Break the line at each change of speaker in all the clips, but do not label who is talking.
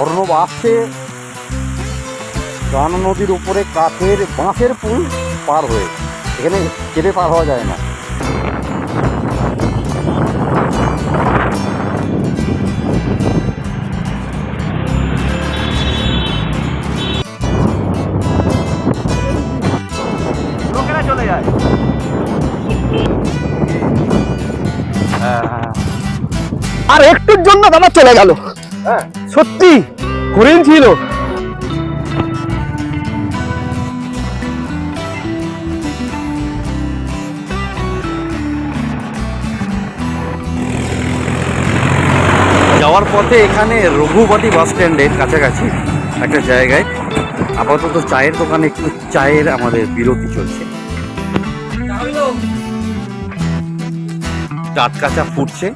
অর্ণব আসছে নদীর উপরে কাঠের বাঁশের পুল পার হয়ে এখানে কেটে পার হওয়া যায় না।
লোকেরা চলে
আর একটুর জন্য দাদা চলে গেল।
হ্যাঁ।
সত্যি হরিণ ছিল।
যাওয়ার পথে এখানে রঘুপতি বাস স্ট্যান্ডের কাছাকাছি একটা জায়গায়। আপাতত চায়ের দোকানে একটু চায়ের আমাদের বিরতি চলছে। টাটকা চা ফুটছে।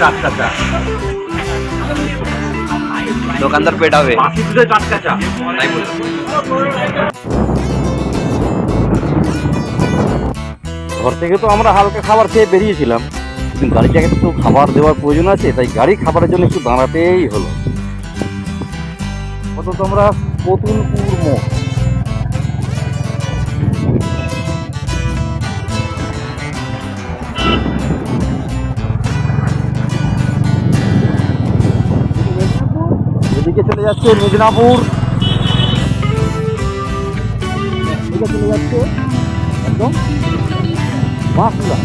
টাটকা চা।
দোকানদার
টাটকা চা। তাই বললাম। ঘর থেকে তো আমরা হালকা খাবার খেয়ে বেরিয়েছিলাম। কিন্তু গাড়ি জায়গায় তো খাবার দেওয়ার প্রয়োজন আছে তাই গাড়ি খাবারের জন্য একটু দাঁড়াতেই হলো। অত আমরা পতুলপুর মোড় চলে যাচ্ছে মেদিনীপুর এদিকে চলে যাচ্ছে একদম বাঁকুড়া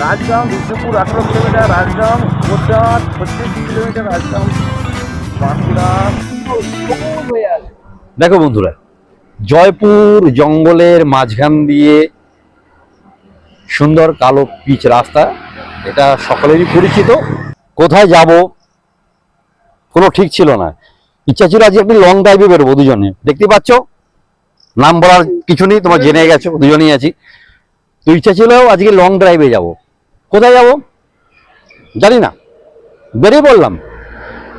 রাজগ্রাম বিষ্ণুপুর আঠারো কিলোমিটার রাজগ্রাম গোদাট পঁচিশ কিলোমিটার রাজগ্রাম বাঁকুড়া
দেখো বন্ধুরা, জয়পুর জঙ্গলের মাঝখান দিয়ে সুন্দর কালো পিচ রাস্তা, এটা সকলেরই পরিচিত। কোথায় যাব? কোনো ঠিক ছিল না। ইচ্ছা ছিল আজকে একটু লং ড্রাইভে বেরোবো দুজনে। দেখতে পাচ্ছ? নাম বলার কিছু নেই, তোমার জেনে গেছো, দুজনেই আছি। তো ইচ্ছা ছিল আজকে লং ড্রাইভে যাব। কোথায় যাব? জানি না। বেরিয়ে পড়লাম।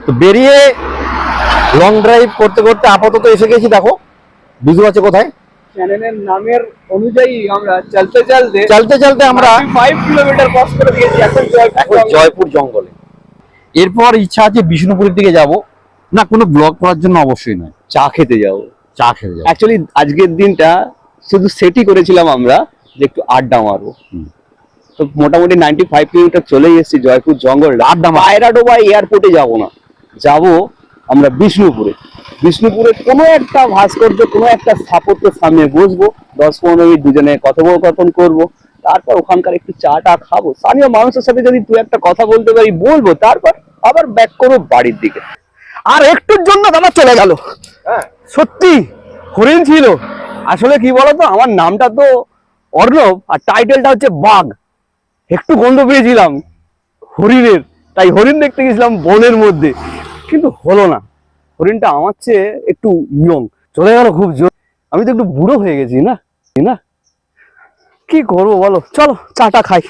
তো বেরিয়ে লং ড্রাইভ করতে করতে আপাতত এসে গেছি দেখো। বুঝতে পারছ কোথায়?
চ্যানেলের নামের অনুযায়ী আমরা চলতে চলতে
চলতে চলতে আমরা
ফাইভ কিলোমিটার ক্রস করে দিয়েছি এখন
এখন জয়পুর জঙ্গলে। এরপর ইচ্ছা আছে বিষ্ণুপুরের দিকে যাব। না কোনো ব্লগ করার জন্য অবশ্যই নয়।
চা খেতে যাব।
চা খেতে যাব।
অ্যাকচুয়ালি আজকের দিনটা শুধু সেটই করেছিলাম আমরা যে একটু আড্ডা মারবো। তো মোটামুটি নাইনটি ফাইভ কিলোমিটার চলেই এসেছি জয়পুর জঙ্গল। আড্ডা বা এয়ারপোর্টে যাব না। যাব আমরা বিষ্ণুপুরে। বিষ্ণুপুরে কোনো একটা ভাস্কর্য কোনো একটা স্থাপত্যের সামনে বসবো দশ পনেরো মিনিট দুজনে কথোপকথন করব তারপর ওখানকার একটু চা টা খাব। স্থানীয় মানুষের সাথে যদি দু একটা কথা বলতে পারি বলব তারপর আবার ব্যাক করব বাড়ির দিকে। আর একটুর জন্য দাদা চলে গেল।
হ্যাঁ।
সত্যি হরিণ ছিল। আসলে কি বলতো আমার নামটা তো অর্ণব আর টাইটেলটা হচ্ছে বাঘ। একটু গন্ধ পেয়েছিলাম হরিণের। তাই হরিণ দেখতে গেছিলাম বনের মধ্যে। কিন্তু হলো না। হরিণটা আমার চেয়ে একটু ইয়ং চলে গেল খুব জোর। আমি তো একটু বুড়ো হয়ে গেছি না? না? কি করব বলো? চলো চাটা খাই।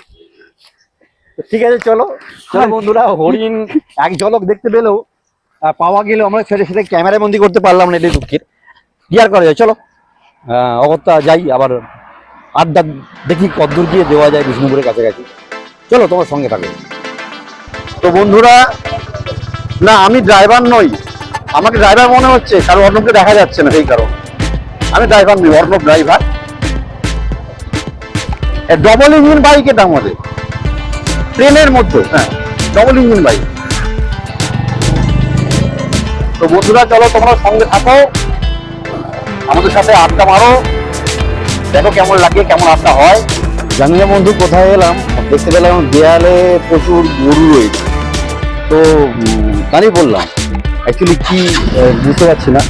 ঠিক আছে চলো। চলো বন্ধুরা হরিণ এক ঝলক দেখতে পেলেও পাওয়া গেলেও আমরা সেটা সেটা ক্যামেরায় বন্দি করতে পারলাম না এটাই দুঃখের। কি আর করা যায় চলো। অগত্যা যাই আবার আড্ডা দেখি কদ্দূর গিয়ে দেওয়া যায় বিষ্ণুপুরের কাছাকাছি। চলো তোমার সঙ্গে থাকো। তো বন্ধুরা, না, আমি ড্রাইভার নই। আমাকে ড্রাইভার মনে হচ্ছে, কারণ অর্ণবকে দেখা যাচ্ছে না, সেই কারণ। আমি ড্রাইভার নই, Arnab driver double engine bike এটা আমাদের। ট্রেনের মধ্যে হ্যাঁ ডবল ইঞ্জিন বাইক তো বন্ধুরা, চলো তোমরা সঙ্গে থাকো। আমাদের সাথে আড্ডা মারো। দেখো কেমন লাগে, কেমন আড্ডা হয়। জানি বন্ধু, কোথায় এলাম? দেখতে পেলাম দেয়ালে প্রচুর গরু রয়েছে। তো, তারই বললাম অ্যাকচুয়ালি কি বুঝতে পারছি না।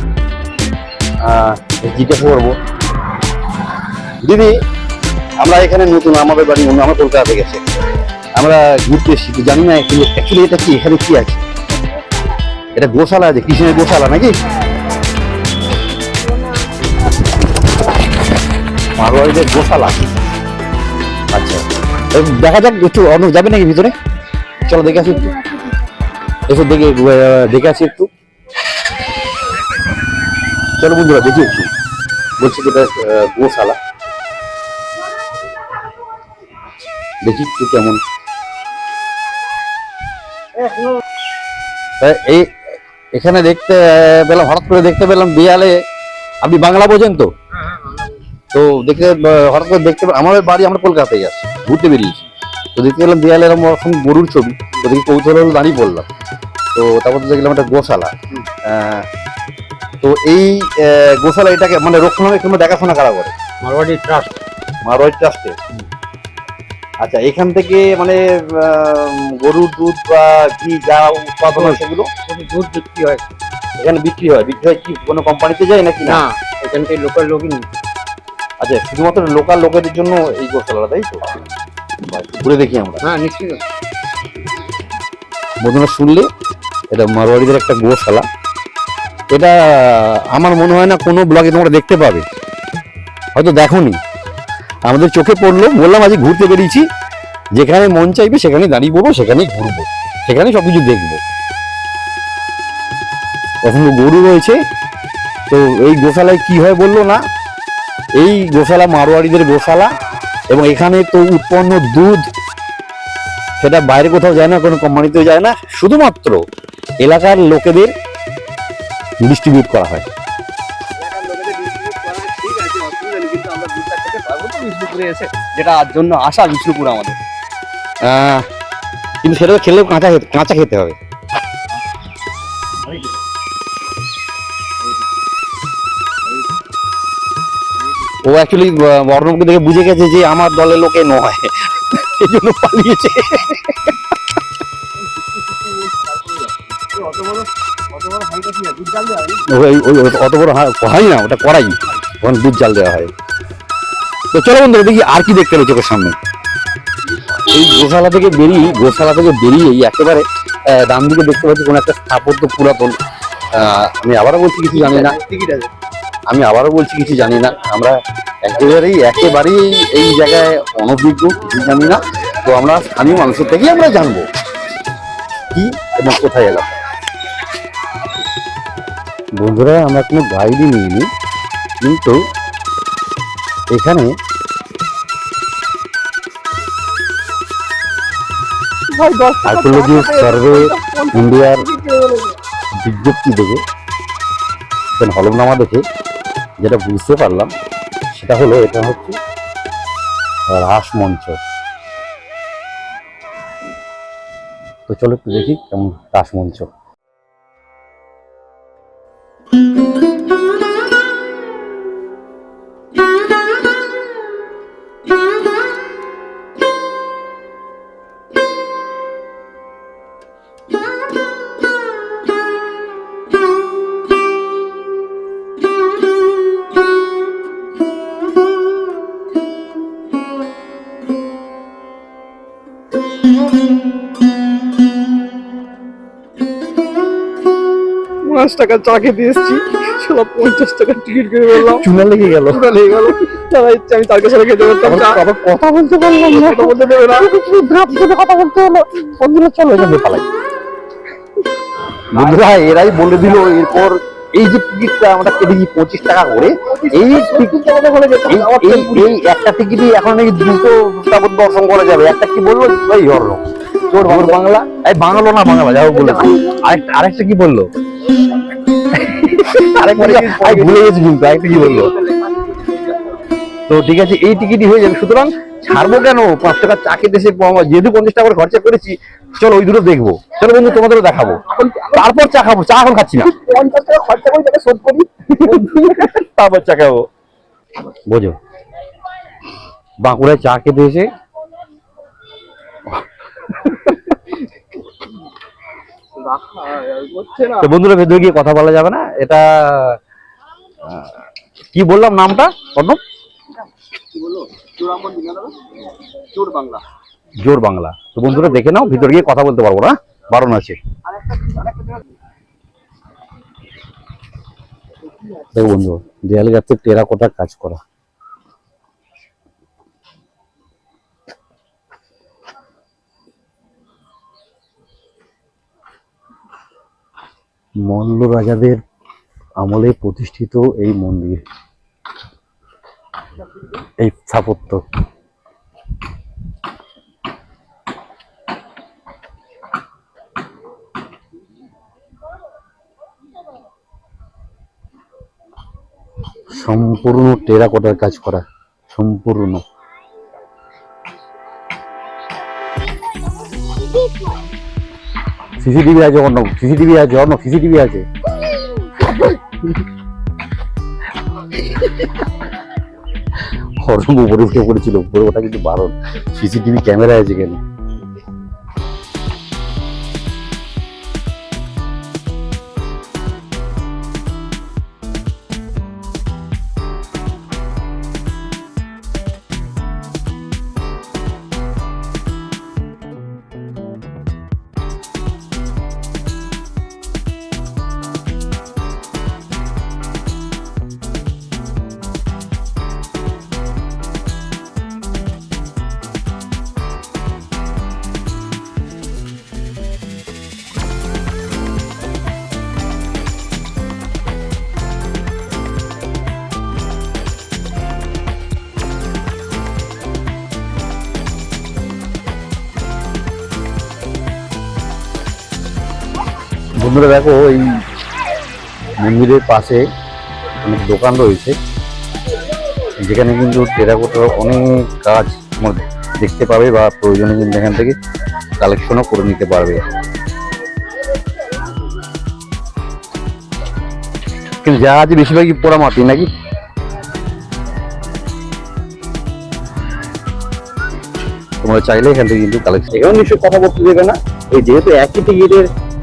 জিজ্ঞাসা করব। দিদি, আমরা এখানে নতুন, আমাদের বাড়ি অন্য আমরা কলকাতা থেকে এসেছি আমরা ঘুরতে এসেছি, তো জানি না অ্যাকচুয়ালি এটা কি, এখানে কি আছে? এটা গোশালা আছে, কৃষ্ণের গোশালা নাকি? মারোয়ারিদের গোশালা। আচ্ছা দেখা যাক, একটু অন্য যাবে নাকি ভিতরে? চলো, দেখে আসি। এসে দেখে দেখে আসি একটু। চলো বন্ধুরা, দেখি একটু। বলছি যেটা গোশালা। দেখি একটু কেমন। এই, এখানে দেখতে পেলাম হঠাৎ করে দেখতে পেলাম বিয়ালে। আপনি বাংলা বোঝেন তো? তো দেখতে হঠাৎ করে দেখতে আমাদের বাড়ি আমরা কলকাতায় আছি, ঘুরতে বেরিয়েছি। তো দেখতে পেলাম দেয়ালে এরকম ওরকম গরুর ছবি। তো দেখি কৌতূহল হলো দাঁড়িয়ে বললাম তো তারপর দেখলাম একটা গোশালা। তো এই গোশালা এটাকে মানে রক্ষণাবেক্ষণ দেখাশোনা কারা করে?
মারওয়াড়ি ট্রাস্ট।
মারোয়ারি ট্রাস্টে? আচ্ছা এখান থেকে মানে গরুর দুধ বা ঘি যা উৎপাদন হয় সেগুলো?
দুধ বিক্রি হয়।
এখানে বিক্রি হয়। বিক্রি হয় কি কোনো কোম্পানিতে যায় নাকি না?
এখানকার লোকাল লোকই নেই
আচ্ছা শুধুমাত্র লোকাল লোকেদের জন্য এই গোশালাটা তাই তো? ঘুরে দেখি আমরা।
হ্যাঁ নিশ্চয়ই।
বন্ধুরা শুনলে? এটা মারোয়ারিদের একটা গোশালা। এটা আমার মনে হয় না কোনো ব্লগে তোমরা দেখতে পাবে। হয়তো দেখোনি। আমাদের চোখে পড়ল বললাম আজ ঘুরতে বেরিয়েছি। যেখানে মন চাইবে সেখানে দাঁড়িয়ে পড়ব সেখানেই ঘুরবো। সেখানেই সব কিছু দেখব। অসংখ্য গরু রয়েছে। তো এই গোশালায় কি হয় বলল না? এই গোশালা মারোয়ারিদের গোশালা। এবং এখানে তো উৎপন্ন দুধ সেটা বাইরে কোথাও যায় না কোনো কোম্পানিতেও যায় না শুধুমাত্র এলাকার লোকেদের ডিস্ট্রিবিউট করা হয়।
যেটা জন্য আসা বিষ্ণুপুর আমাদের।
কিন্তু সেটা তো খেলেও কাঁচা খেতে- কাঁচা খেতে হবে। ও অ্যাকচুয়ালি বর্ণমকে দেখে বুঝে গেছে যে আমার দলের লোকে নয়। এই জন্য পালিয়েছে। অত বড় হয় না, ওটা করাই। ওখানে দুধ জাল দেওয়া হয়। তো চলো বন্ধুরা, দেখি আর কি দেখতে চোখের সামনে। এই গোশালা থেকে বেরিয়ে গোশালা থেকে বেরিয়েই একেবারে ডান দিকে দেখতে পাচ্ছি কোনো একটা স্থাপত্য পুরাতন। আমি আবারও বলছি, কিছু জানি না।
টিকিট আছে।
আমি আবারও বলছি কিছু জানি না। আমরা একেবারেই একেবারেই এই জায়গায় অনভিজ্ঞ কিছু জানি না। তো আমরা স্থানীয় মানুষের থেকেই আমরা জানব কি এবং কোথায় এলাম। বন্ধুরা আমরা কোনো গাইডই নিইনি কিন্তু এখানে আর্কোলজি সার্ভে ইন্ডিয়ার বিজ্ঞপ্তি দেখে হলফনামা দেখে যেটা বুঝতে পারলাম সেটা হলো এটা হচ্ছে রাসমঞ্চ তো চলো একটু দেখি কেমন রাসমঞ্চ
টাকা চা খেতে এসেছি। সালা পঞ্চাশ টাকা টিকিট করে বললাম
চুনা লেগে গেল।
পুরা লেগে গেল। তারা ইচ্ছে আমি তার কাছে খেতে পারতাম
আবার কথা বলতে পারলাম না।
কথা বলতে দেবে না।
কথা বলতে হলো। বন্ধুরা চলো এখান থেকে পালাই। বন্ধুরা এরাই বলে দিল এরপর এই যে টিকিটটা আমরা কেটেছি পঁচিশ টাকা করে এই টিকিট এই- এই- এই একটা টিকিটই এখন নাকি দুটো তারপর দর্শন করা যাবে। একটা কি বলল? ওই হরলো চোর বাংলা? এই বাংলা না বাংলা যাও বলে আরেকটা আরেকটা কি বলল? আরেকটা ভুলে গেছি কিন্তু আরেকটা কি বলল? তো ঠিক আছে এই টিকিটই হয়ে যাবে। সুতরাং ছাড়বো কেন? পাঁচ টাকা চা খেতে যেহেতু পঞ্চাশ টাকা করে খরচা করেছি চলো ওই দুটো দেখব। চলো বন্ধু তোমাদেরও দেখাবো। তারপর চা খাব চা এখন খাচ্ছি না।
পঞ্চাশ টাকা খরচা করে তাকে শোধ করি।
তারপর চা খাব। বোঝো। বাঁকুড়ায় চা খেতে এসে
হচ্ছে না
তো বন্ধুরা, ভেতরে গিয়ে কথা বলা যাবে না। এটা কি বললাম নামটা অন্য জোর বাংলা। তো বন্ধুরা, দেখে নাও, ভিতরে গিয়ে কথা বলতে পারব না। বারণ আছে। দেখো বন্ধু, দেয়ালে যাচ্ছে টেরাকোটার কাজ করা। মল্ল রাজাদের আমলে প্রতিষ্ঠিত এই মন্দির এই স্থাপত্য। সম্পূর্ণ টেরাকোটার কাজ করা সম্পূর্ণ। সিসিটিভি আছে অন্য, সিসিটিভি আছে, অন্য সিসিটিভি আছে। হরম উপরে উঠে পড়েছিল, উপরে ওটা কিন্তু বারণ। সিসিটিভি ক্যামেরা আছে কেন? বন্ধুরা দেখো, এই মন্দিরের পাশে অনেক দোকান রয়েছে। যেখানে কিন্তু টেরাকোটার অনেক কাজ তোমরা দেখতে পাবে বা প্রয়োজনে কিন্তু এখান থেকে কালেকশনও করে নিতে পারবে। কিন্তু যা আছে বেশিরভাগই পোড়া মাটি নাকি? তোমরা চাইলে এখান থেকে কিন্তু কালেকশন এখানে নিশ্চয়ই কথা বলতে দেবে না। এই যেহেতু একই টিকিটের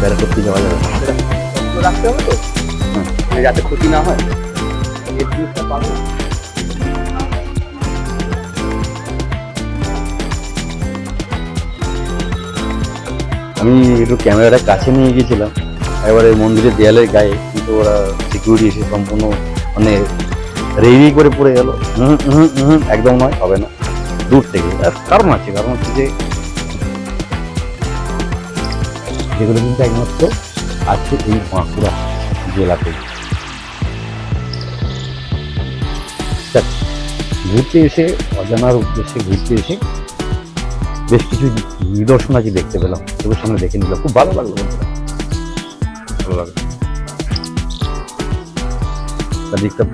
বেড়া করতে যাওয়া যাবে।
রাখতে হবে তো যাতে ক্ষতি না হয়। এই জিনিসটা পাবো
আমি একটু ক্যামেরাটা কাছে নিয়ে গিয়েছিলাম। এবারে মন্দিরের দেয়ালের গায়ে কিন্তু ওরা সিকিউরিটি এসে সম্পূর্ণ মানে রেডি করে পড়ে গেল। হুম হুম হুম একদম নয় হবে না। দূর থেকে। আর কারণ আছে কারণ হচ্ছে যে যেগুলো কিন্তু একমাত্র আছে এই বাঁকুড়া জেলাতে। ঘুরতে এসে, অজানার উদ্দেশ্যে ঘুরতে এসে বেশ কিছু নিদর্শন আজকে দেখতে পেলাম। চোখের সামনে দেখে নিলাম। খুব ভালো লাগল ভালো লাগল। চারদিকটা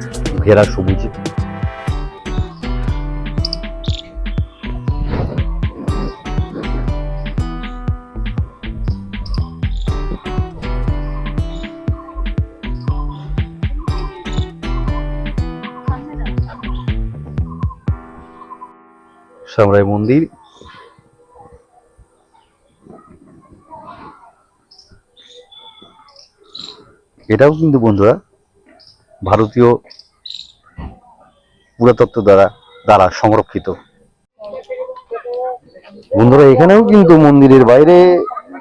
ঘেরা সবুজে। সামরাই মন্দির। এটাও কিন্তু বন্ধুরা ভারতীয় পুরাতত্ত্ব দ্বারা দ্বারা সংরক্ষিত। বন্ধুরা এখানেও কিন্তু মন্দিরের বাইরে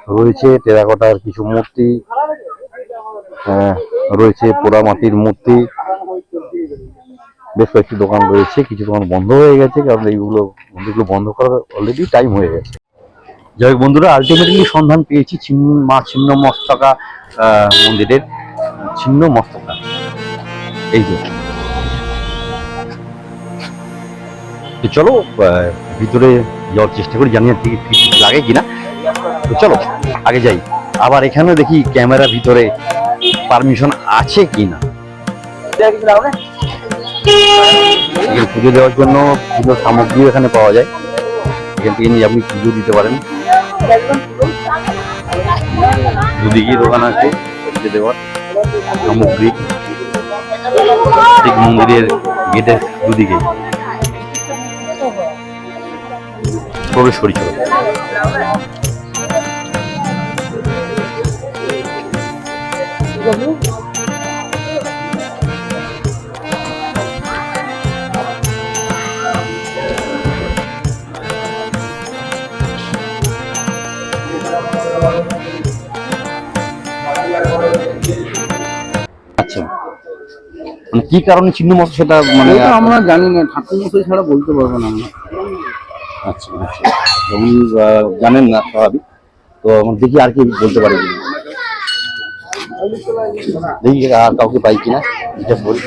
রয়েছে টেরাকোটার কিছু মূর্তি আহ, রয়েছে পোড়ামাটির মূর্তি। বেশ কয়েকটি দোকান রয়েছে, কিছু দোকান বন্ধ হয়ে গেছে, কারণ এইগুলো মন্দিরগুলো বন্ধ করার অলরেডি টাইম হয়ে গেছে। যাই হোক বন্ধুরা আলটিমেটলি সন্ধান পেয়েছি ছিন্ন, মা ছিন্ন মস্তকা মন্দিরের ছিন্ন মস্তকা এই যে। চলো ভিতরে যাওয়ার চেষ্টা করি, জানি লাগে কিনা। তো চলো, আগে যাই। আবার এখানে দেখি ক্যামেরা ভিতরে পারমিশন আছে কিনা। পুজো দেওয়ার জন্য পুজোর সামগ্রী এখানে পাওয়া যায়। এখান থেকে নিয়ে আপনি পুজো দিতে পারেন। দুদিকে দোকান আছে, পুজো দেওয়ার সামগ্রী। ঠিক মন্দিরের গেটের দুদিকে। প্রবেশ করি চলো আচ্ছা। মানে কি কারণে ছিন্ন মস্ত সেটা মানে
আমরা জানি না ঠাকুর মশাই ছাড়া বলতে পারব না আমরা।
আচ্ছা আচ্ছা। উনি জানেন না স্বাভাবিক। তো আমার দেখি আর কি বলতে পারি। দেখি আর কাউকে পাই কিনা জিজ্ঞেস করি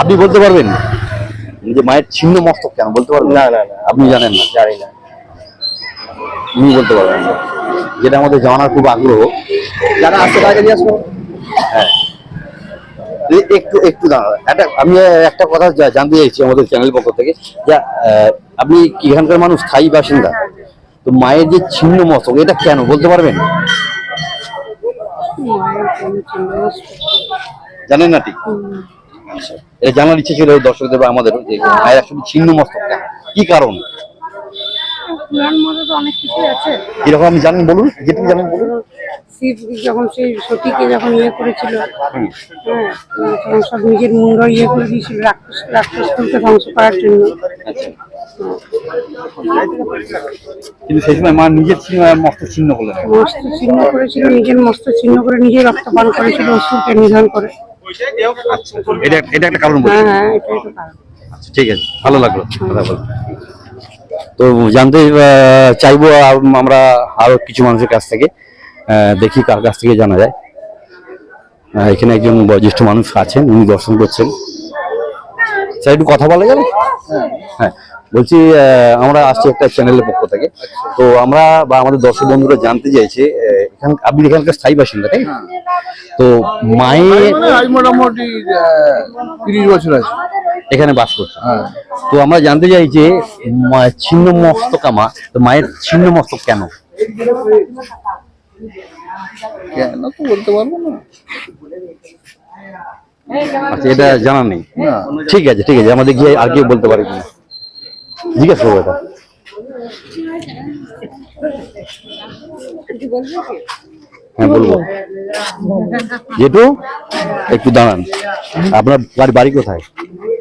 আপনি বলতে পারবেন? যে মায়ের ছিন্ন মস্তক কেন বলতে পারবেন? না না আপনি জানেন না? জানি না। উনি বলতে পারবেন যেটা আমাদের জানার খুব আগ্রহ। যারা আসতে তাকে করো হ্যাঁ। একটু একটু দাঁড়াও। একটা আমি একটা কথা জানতে চাইছি আমাদের চ্যানেল পক্ষ থেকে। যা আহ, আপনি এখানকার মানুষ স্থায়ী বাসিন্দা। তো মায়ের যে ছিন্ন মস্তক এটা কেন বলতে পারবেন? জানেন না ঠিক? আচ্ছা এটা জানার ইচ্ছে ছিল দর্শকদের বা আমাদেরও যে মায়ের আসলে ছিন্ন মস্তক কি কারণ?
পুরাণ অনেক কিছু আছে।
কীরকম আপনি জানেন বলুন যেটুকু জানেন বলুন।
শিব যখন সেই সতীকে যখন ইয়ে করেছিল হ্যাঁ তখন সব নিজের মুন্ড ইয়ে করে দিয়েছিল রাক্ষস রাক্ষসকুলকে ধ্বংস করার জন্য।
কিন্তু সেই সময় মা নিজের মস্ত ছিন্ন করলেন
মস্ত চিহ্ন করেছিল নিজের মস্ত চিহ্ন করে নিজে রক্তপান করেছিল অসুরকে নিধন করে।
এটা এটা একটা কারণ
হ্যাঁ হ্যাঁ কারণ।
আচ্ছা ঠিক আছে ভালো লাগল কথা তো জানতে চাইব আম- আমরা আরও কিছু মানুষের কাছ থেকে। দেখি কার কাছ থেকে জানা যায়। এখানে একজন বয়োজ্যেষ্ঠ মানুষ আছেন উনি দর্শন করছেন। স্যার একটু কথা বলা যাবে? হ্যাঁ বলছি আমরা আসছি একটা চ্যানেলের পক্ষ থেকে। তো আমরা বা আমাদের দর্শক বন্ধুরা জানতে চাইছে এখান আপনি এখানকার স্থায়ী বাসিন্দা তাই তো মায়ের
মানে মোটামুটি তিরিশ বছর আছে।
এখানে বাস করছে।
হ্যাঁ।
তো আমরা জানতে চাই যে ছিন্ন মস্তকামা তো মায়ের ছিন্ন মস্তক কেন?
কেন তো বলতে পারব না।
আচ্ছা এটা জানা নেই।
না।
ঠিক আছে ঠিক আছে আমাদের গিয়ে আর কেউ বলতে পারে কিনা। জিজ্ঞেস করব এটা। হ্যাঁ বলব। যেটু একটু দাঁড়ান। আপনার বাড়ি বাড়ি কোথায়?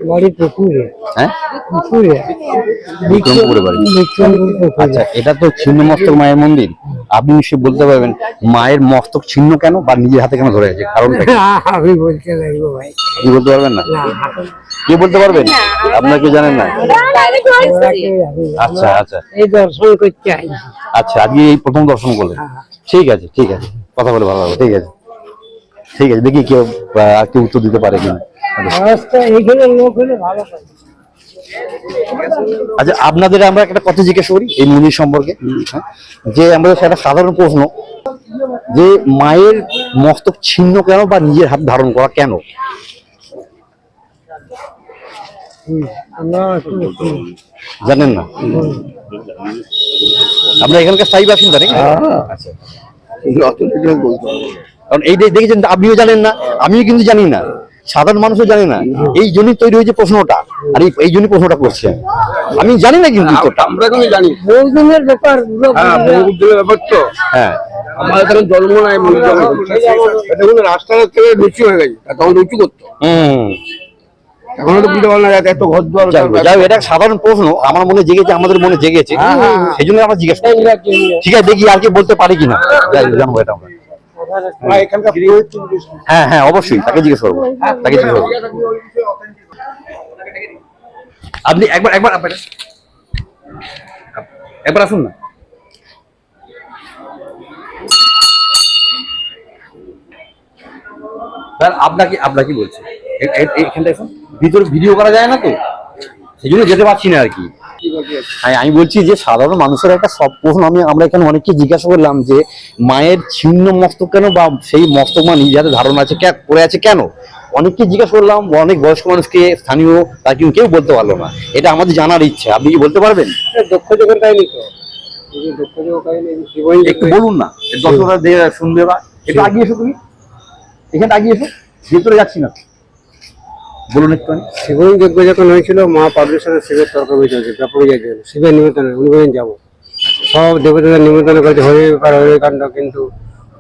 বাড়ি পুকুরে।
হ্যাঁ?
পুকুরে।
বিক্রমপুরে বাড়ি আচ্ছা এটা তো ছিন্ন মস্তক মায়ের মন্দির। আপনি নিশ্চয়ই বলতে পারবেন মায়ের মস্তক ছিন্ন কেন বা নিজের হাতে কেন ধরে আছে? কারণটা কি?
আমি বলতে ভাই।
কি বলতে পারবেন না? কি বলতে পারবেন? আপনার কেউ জানেন না? আচ্ছা আচ্ছা।
এই দর্শন করতে
আচ্ছা আজকে এই প্রথম দর্শন করলেন। ঠিক আছে ঠিক আছে। কথা বলে ভালো ঠিক আছে। ঠিক আছে দেখি কেউ আর কেউ উত্তর দিতে পারে কিনা।
এইখানে লোক হলে ভালো হয়।
আচ্ছা আপনাদের আমরা একটা কথা জিজ্ঞেস করি এই মন্দির সম্পর্কে? যে আমাদের একটা সাধারণ প্রশ্ন যে মায়ের মস্তক ছিন্ন কেন বা নিজের হাত ধারণ করা কেন জানেন না আমরা এখানকার স্থায়ী বাসিন্দা নাকি আচ্ছা। কারণ এই দেখেছেন আপনিও জানেন না আমিও কিন্তু জানি না সাধারণ মানুষও জানে না। এই জন্যই তৈরি হয়েছে প্রশ্নটা। আর এই- জন্যই প্রশ্নটা করছে। আমি জানি না কিন্তু
আমরা কিন্তু জানি।
বহুদিনের ব্যাপার
হ্যাঁ বহুদিনের ব্যাপার তো।
হ্যাঁ।
আমাদের তখন জন্ম নাই মন্দির জন্ম এটা কিন্তু রাস্তার থেকে লুচি হয়ে গেছে। আর তখন লুচি করতো।
হুম।
তো বুঝতে পারলাম এত ঘর দুয়ার
যাই এটা সাধারণ প্রশ্ন। আমার মনে জেগেছে আমাদের মনে জেগেছে। সেই জন্য আমরা জিজ্ঞেস ঠিক আছে দেখি আর কি বলতে পারি কিনা। জানব এটা আমরা। হ্যাঁ হ্যাঁ অবশ্যই তাকে জিজ্ঞেস করব। তাকে জিজ্ঞেস করব। আপনি একবার একবার একবার। আসুন না। স্যার আপনাকে আপনাকে বলছি। এখানটা এসুন ভিতরে ভিডিও করা যায় না তো? সেই জন্য যেতে পারছি না আর কি। হ্যাঁ আমি বলছি যে সাধারণ মানুষের একটা সব প্রশ্ন আমি আমরা এখানে অনেককে জিজ্ঞাসা করলাম যে মায়ের ছিন্ন মস্তক কেন বা সেই মস্তক মা নিজের ধারণা আছে কে- করে আছে কেন? অনেককে জিজ্ঞাসা করলাম অনেক বয়স্ক মানুষকে স্থানীয় তার কিন্তু কেউ বলতে পারল না। এটা আমাদের জানার ইচ্ছে। আপনি কি বলতে পারবেন?
দক্ষ যোগের কাহিনী তো।
একটু বলুন না দর্শকরা শুনবে বা একটু আগিয়ে এসো তুমি। এখানে আগিয়ে এসো ভেতরে যাচ্ছি না। বলুন একটু।
শিবন যজ্ঞ যখন হয়েছিল মা পারমেশ্বরের শিবের তর্ক হয়েছে ব্যাপক শিবের নিমন্ত্রণ উনি বলেন যাব। সব দেবতাদের নিমন্ত্রণ করেছে হরে ব্যাপার হরে কাণ্ড কিন্তু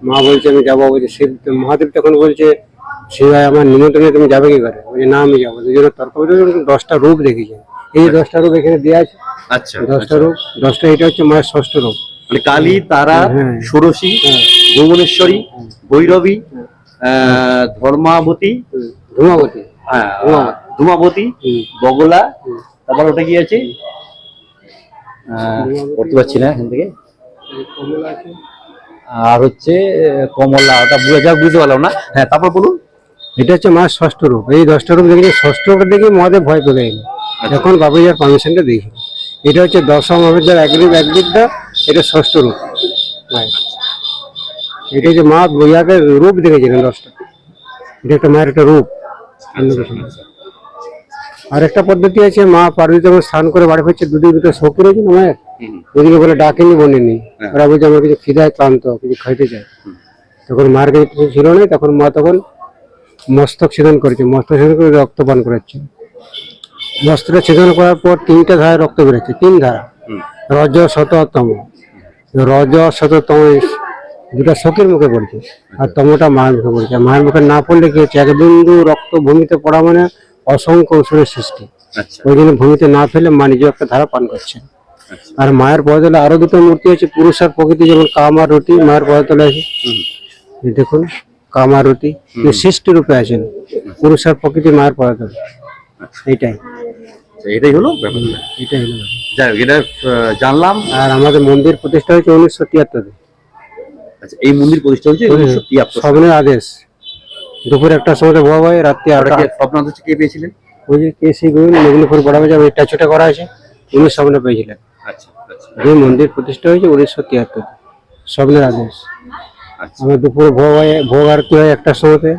মা বলছে আমি যাব। বলছে শিব মহাদেব তখন বলছে শিবাই আমার নিমন্ত্রণে তুমি যাবে কি করে? বলছে না আমি যাব। দুজনে তর্ক বিতর্ক দশটা রূপ দেখেছে এই দশটা রূপ এখানে দেওয়া আছে।
আচ্ছা
দশটা রূপ দশটা এটা হচ্ছে মায়ের ষষ্ঠ রূপ।
মানে কালী তারা
হ্যাঁ।
ষোড়শী ভুবনেশ্বরী ভৈরবী ধর্মাবতী
ধূমাবতী
হ্যাঁ
ধূমাবতী।
ধূমাবতী বগলা তারপর ওটা কি আছে? করতে পারছি না এখান থেকে। আর হচ্ছে কমলা ওটা বুঝে যা বুঝতে পারলাম না। হ্যাঁ তারপর বলুন।
এটা হচ্ছে মায়ের ষষ্ঠ রূপ। এই দশটা রূপ দেখেছি ষষ্ঠ রূপটা দেখে মহাদেব ভয় পেয়ে গেল যখন বাবুজার পারমিশনটা দিয়েছিল এটা হচ্ছে দশম অবিদ্যার এক রূপ এক বিদ্যা। এটা ষষ্ঠ রূপ। এটা হচ্ছে মা বইয়াকে রূপ দেখেছিলেন দশটা। এটা একটা মায়ের একটা রূপ। আর একটা পদ্ধতি আছে মা পার্বতী যখন স্নান করে বাড়ি ফিরছে দুদিন ভিতরে শক্তি রয়েছে না মায়ের? ওদিকে বলে ডাকেনি বলেনি। ওরা বলছে আমার কিছু খিদায় ক্লান্ত কিছু খাইতে চায় তখন মার কাছে কিছু ছিল না তখন মা তখন মস্তক ছেদন করেছে মস্তক ছেদন করে রক্ত পান করাচ্ছে। মস্তকটা ছেদন করার পর তিনটা ধারা রক্ত বেরোচ্ছে তিন ধারা। রজ শততম। রজ শততম দুটা শোকের মুখে পড়ছে আর তমটা মায়ের মুখে পড়ছে। মায়ের মুখে না পড়লে কি হচ্ছে? এক বিন্দু রক্ত ভূমিতে পড়া মানে অসংখ্য ঔষধের সৃষ্টি।
আচ্ছা।
ওই জন্য ভূমিতে না ফেলে মা নিজে একটা ধারা পান করছে আর মায়ের পদতলে আরও দুটো মূর্তি আছে পুরুষ আর প্রকৃতি যেমন কাম আর রুটি মায়ের পদতলে আছে। দেখুন কাম আর রুটি সৃষ্টি রূপে আছেন পুরুষ আর প্রকৃতি মায়ের পদতলে। এইটাই।
আচ্ছা, এটাই হলো ব্যাপারটা।
এটাই হলো
যাই হোক এটা জানলাম।
আর আমাদের মন্দির প্রতিষ্ঠা হয়েছে উনিশশো তিয়াত্তরে
আচ্ছা এই মন্দির প্রতিষ্ঠা হয়েছে উনিশশো তিয়াত্তর
স্বপ্নের আদেশ। দুপুর একটার সময় ভোগ হয় রাত্রি আটটা।
স্বপ্ন হচ্ছে কে পেয়েছিলেন?
ওই যে কেসি গুরু মেদিনীপুর বড় বাজার ওই টাচুটা করা আছে উনি স্বপ্নে পেয়েছিলেন।
আচ্ছা আচ্ছা।
যে মন্দির প্রতিষ্ঠা হয়েছে উনিশশো তিয়াত্তর স্বপ্নের আদেশ।
আচ্ছা।
আমার দুপুরে ভোগ হয় ভোগ আরতি হয় একটার সময়তে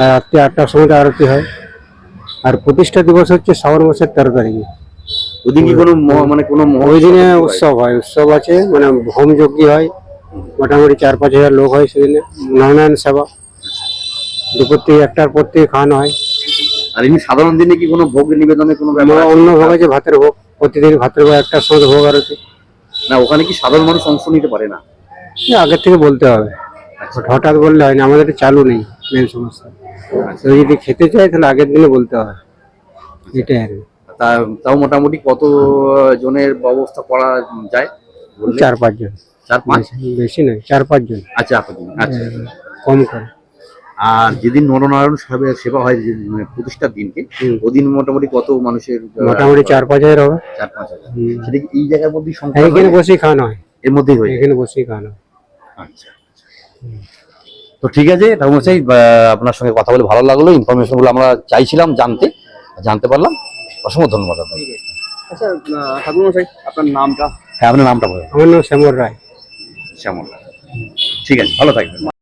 আর রাত্রি আটটার সময়তে আরতি হয়। আর প্রতিষ্ঠা দিবস হচ্ছে শ্রাবণ মাসের তেরো তারিখে।
ওদিন কি কোনো মানে কোনো
ওই দিনে উৎসব হয় উৎসব আছে মানে হোম যজ্ঞ হয়। মোটামুটি চার পাঁচ হাজার লোক হয় সেদিনে। নয়নায়ন সেবা। দুপুর থেকে একটার পর থেকে খাওয়ানো হয়।
আর এমনি সাধারণ দিনে কি কোনো ভোগ নিবেদনে কোনো ব্যাপার
অন্য ভোগ আছে ভাতের ভোগ। প্রতিদিন ভাতের ভোগ একটার সময় ভোগ আরতি
না ওখানে কি সাধারণ মানুষ অংশ নিতে পারে না?
আগের থেকে বলতে হবে। হঠাৎ বললে হয় না আমাদের চালু নেই মেন সমস্যা। কেউ যদি খেতে চায় তাহলে আগের দিনে বলতে হয় এটাই আর
তাও মোটামুটি কত জনের ব্যবস্থা করা যায়?
চার পাঁচজন।
চার পাঁচ?
বেশি- নয় চার পাঁচজন
আচ্ছা এতদিন আচ্ছা।
কম করে।
আর যেদিন নরনারায়ণ সাহেবের সেবা হয় মানে প্রতিষ্ঠার দিনকে ওদিন মোটামুটি কত মানুষের
মোটামুটি চার পাঁচ হাজার হবে।
চার পাঁচ হাজার। সেটা এই জায়গার মধ্যেই সংখ্যা
হ্যাঁ, এখানে বসেই খাওয়ানো হয়।
এর মধ্যেই হয়ে
এখানে বসেই খাওয়ানো হয়।
আচ্ছা তো ঠিক আছে ঠাকুর চাই আপনার সঙ্গে কথা বলে ভালো লাগল ইনফরমেশনগুলো আমরা চাইছিলাম জানতে জানতে পারলাম। অসংখ্য ধন্যবাদ আপনাকে।
আচ্ছা ঠাকুর মশাই আপনার নামটা?
হ্যাঁ আপনার নামটা বলেন।
আমার নাম শ্যামল রায়।
শ্যামল। ঠিক আছে ভালো থাকবেন।